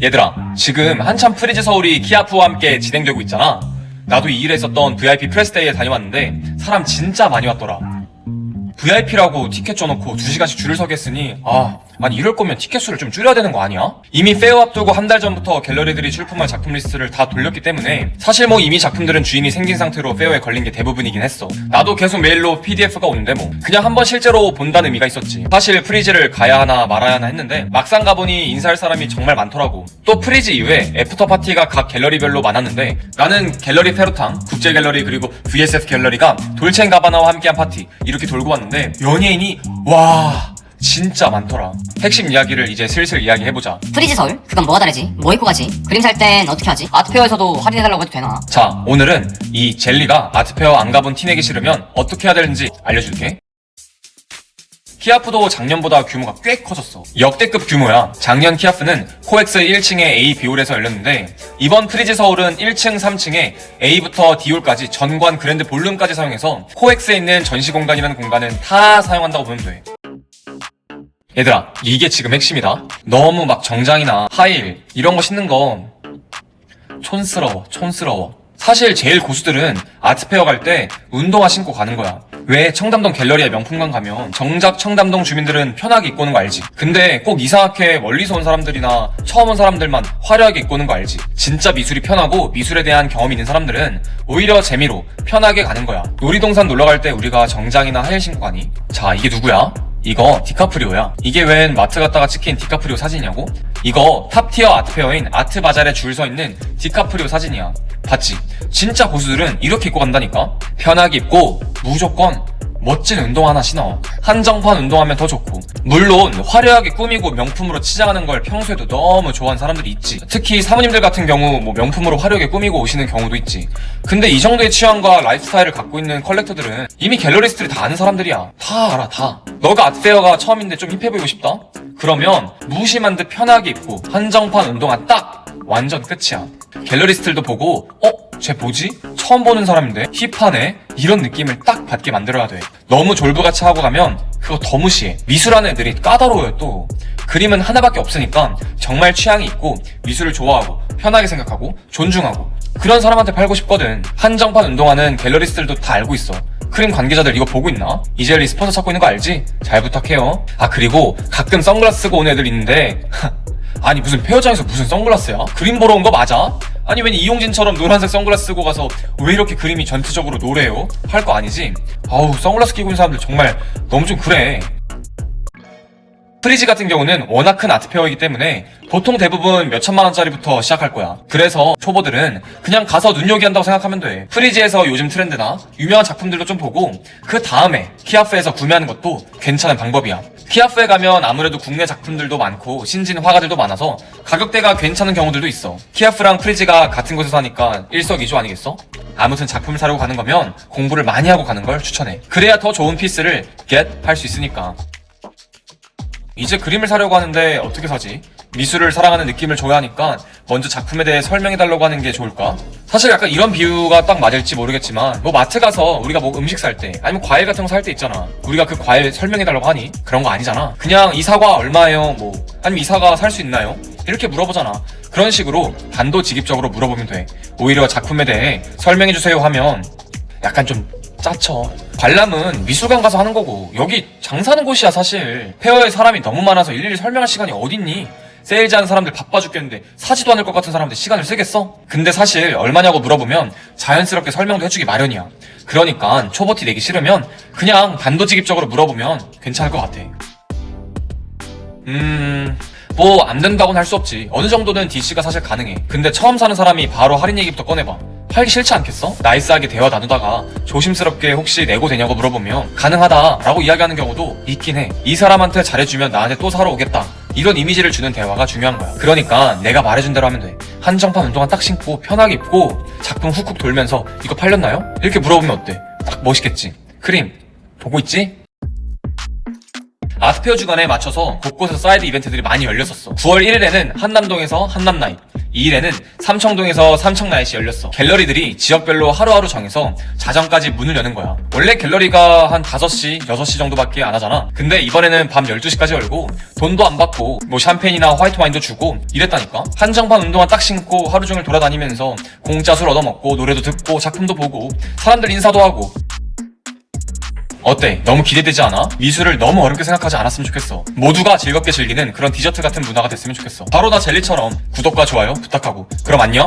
얘들아, 지금 한참 프리즈 서울이 키아프와 함께 진행되고 있잖아. 나도 이 일에 있었던 VIP 프레스데이에 다녀왔는데 사람 진짜 많이 왔더라. VIP라고 티켓 줘놓고 2시간씩 줄을 서게 했으니 아 아니 이럴 거면 티켓 수를 좀 줄여야 되는 거 아니야? 이미 페어 앞두고 한 달 전부터 갤러리들이 출품할 작품 리스트를 다 돌렸기 때문에 사실 뭐 이미 작품들은 주인이 생긴 상태로 페어에 걸린 게 대부분이긴 했어. 나도 계속 메일로 PDF가 오는데 뭐 그냥 한번 실제로 본다는 의미가 있었지. 사실 프리즈를 가야 하나 말아야 하나 했는데 막상 가보니 인사할 사람이 정말 많더라고. 또 프리즈 이후에 애프터 파티가 각 갤러리별로 많았는데 나는 갤러리 페루탕, 국제 갤러리 그리고 VSF 갤러리가 돌첸 가바나와 함께한 파티 이렇게 돌고 왔는데 연예인이 와 진짜 많더라 핵심 이야기를 이제 슬슬 이야기해보자 프리즈 서울? 그건 뭐가 다르지? 뭐 입고 가지? 그림 살 땐 어떻게 하지? 아트페어에서도 할인해달라고 해도 되나? 자 오늘은 이 젤리가 아트페어 안 가본 티 내기 싫으면 어떻게 해야 되는지 알려줄게 키아프도 작년보다 규모가 꽤 커졌어. 역대급 규모야. 작년 키아프는 코엑스 1층에 A, B홀에서 열렸는데 이번 프리즈 서울은 1층, 3층에 A부터 D홀까지 전관 그랜드 볼룸까지 사용해서 코엑스에 있는 전시 공간이라는 공간은 다 사용한다고 보면 돼. 얘들아, 이게 지금 핵심이다. 너무 막 정장이나 하일 이런 거 신는 거 촌스러워, 촌스러워. 사실 제일 고수들은 아트페어 갈 때 운동화 신고 가는 거야. 왜 청담동 갤러리에 명품관 가면 정작 청담동 주민들은 편하게 입고 오는 거 알지? 근데 꼭 이상하게 멀리서 온 사람들이나 처음 온 사람들만 화려하게 입고 오는 거 알지? 진짜 미술이 편하고 미술에 대한 경험이 있는 사람들은 오히려 재미로 편하게 가는 거야. 놀이동산 놀러 갈 때 우리가 정장이나 하일 신고 가니? 자, 이게 누구야? 이거 디카프리오야. 이게 웬 마트 갔다가 찍힌 디카프리오 사진이냐고? 이거 탑티어 아트페어인 아트바잘에 줄 서 있는 디카프리오 사진이야. 봤지? 진짜 고수들은 이렇게 입고 간다니까? 편하게 입고 무조건 멋진 운동 하나 신어. 한정판 운동하면 더 좋고. 물론 화려하게 꾸미고 명품으로 치장하는 걸 평소에도 너무 좋아하는 사람들이 있지. 특히 사모님들 같은 경우 뭐 명품으로 화려하게 꾸미고 오시는 경우도 있지. 근데 이 정도의 취향과 라이프스타일을 갖고 있는 컬렉터들은 이미 갤러리스트들이 다 아는 사람들이야. 다 알아, 다. 너가 아트페어가 처음인데 좀 힙해 보이고 싶다? 그러면 무심한 듯 편하게 입고 한정판 운동화 딱 완전 끝이야. 갤러리스트들도 보고 어? 쟤 뭐지? 처음 보는 사람인데 힙하네? 이런 느낌을 딱 받게 만들어야 돼. 너무 졸부같이 하고 가면 그거 더 무시해. 미술하는 애들이 까다로워요 또. 그림은 하나밖에 없으니까 정말 취향이 있고 미술을 좋아하고 편하게 생각하고 존중하고 그런 사람한테 팔고 싶거든. 한정판 운동화는 갤러리스트들도 다 알고 있어. 크림 관계자들 이거 보고 있나? 이젤리 스폰서 찾고 있는 거 알지? 잘 부탁해요. 아 그리고 가끔 선글라스 쓰고 온 애들 있는데 아니 무슨 페어장에서 무슨 선글라스야? 그림 보러 온 거 맞아? 아니 왠 이용진처럼 노란색 선글라스 쓰고 가서 왜 이렇게 그림이 전체적으로 노래요? 할 거 아니지? 아우 선글라스 끼고 있는 사람들 정말 너무 좀 그래 프리즈 같은 경우는 워낙 큰 아트페어이기 때문에 보통 대부분 몇 천만 원짜리부터 시작할 거야. 그래서 초보들은 그냥 가서 눈요기 한다고 생각하면 돼. 프리즈에서 요즘 트렌드나 유명한 작품들도 좀 보고 그 다음에 키아프에서 구매하는 것도 괜찮은 방법이야. 키아프에 가면 아무래도 국내 작품들도 많고 신진 화가들도 많아서 가격대가 괜찮은 경우들도 있어. 키아프랑 프리즈가 같은 곳에서 하니까 일석이조 아니겠어? 아무튼 작품을 사려고 가는 거면 공부를 많이 하고 가는 걸 추천해. 그래야 더 좋은 피스를 get 할수 있으니까. 이제 그림을 사려고 하는데 어떻게 사지? 미술을 사랑하는 느낌을 줘야 하니까 먼저 작품에 대해 설명해달라고 하는 게 좋을까? 사실 약간 이런 비유가 딱 맞을지 모르겠지만 뭐 마트 가서 우리가 뭐 음식 살 때 아니면 과일 같은 거 살 때 있잖아 우리가 그 과일 설명해달라고 하니? 그런 거 아니잖아 그냥 이 사과 얼마예요? 뭐 아니면 이 사과 살 수 있나요? 이렇게 물어보잖아 그런 식으로 단도직입적으로 물어보면 돼 오히려 작품에 대해 설명해주세요 하면 약간 좀 짜쳐. 관람은 미술관 가서 하는 거고 여기 장사하는 곳이야 사실. 페어에 사람이 너무 많아서 일일이 설명할 시간이 어딨니? 세일즈하는 사람들 바빠 죽겠는데 사지도 않을 것 같은 사람한테 시간을 쓰겠어? 근데 사실 얼마냐고 물어보면 자연스럽게 설명도 해주기 마련이야. 그러니까 초보티 내기 싫으면 그냥 단도직입적으로 물어보면 괜찮을 것 같아. 음... 뭐 안 된다고는 할 수 없지. 어느 정도는 DC가 사실 가능해. 근데 처음 사는 사람이 바로 할인 얘기부터 꺼내봐. 팔기 싫지 않겠어? 나이스하게 대화 나누다가 조심스럽게 혹시 내고 되냐고 물어보면 가능하다라고 이야기하는 경우도 있긴 해. 이 사람한테 잘해주면 나한테 또 사러 오겠다. 이런 이미지를 주는 대화가 중요한 거야. 그러니까 내가 말해준 대로 하면 돼. 한정판 운동화 딱 신고 편하게 입고 작품 훅훅 돌면서 이거 팔렸나요? 이렇게 물어보면 어때? 딱 멋있겠지. 크림 보고 있지? 아트페어 주간에 맞춰서 곳곳에서 사이드 이벤트들이 많이 열렸었어. 9월 1일에는 한남동에서 한남나잇, 2일에는 삼청동에서 삼청나잇이 열렸어. 갤러리들이 지역별로 하루하루 정해서 자정까지 문을 여는 거야. 원래 갤러리가 한 5시, 6시 정도밖에 안 하잖아. 근데 이번에는 밤 12시까지 열고 돈도 안 받고 뭐 샴페인이나 화이트 와인도 주고 이랬다니까. 한정판 운동화 딱 신고 하루 종일 돌아다니면서 공짜 술 얻어먹고 노래도 듣고 작품도 보고 사람들 인사도 하고 어때? 너무 기대되지 않아? 미술을 너무 어렵게 생각하지 않았으면 좋겠어. 모두가 즐겁게 즐기는 그런 디저트 같은 문화가 됐으면 좋겠어. 바로 나 젤리처럼 구독과 좋아요 부탁하고. 그럼 안녕?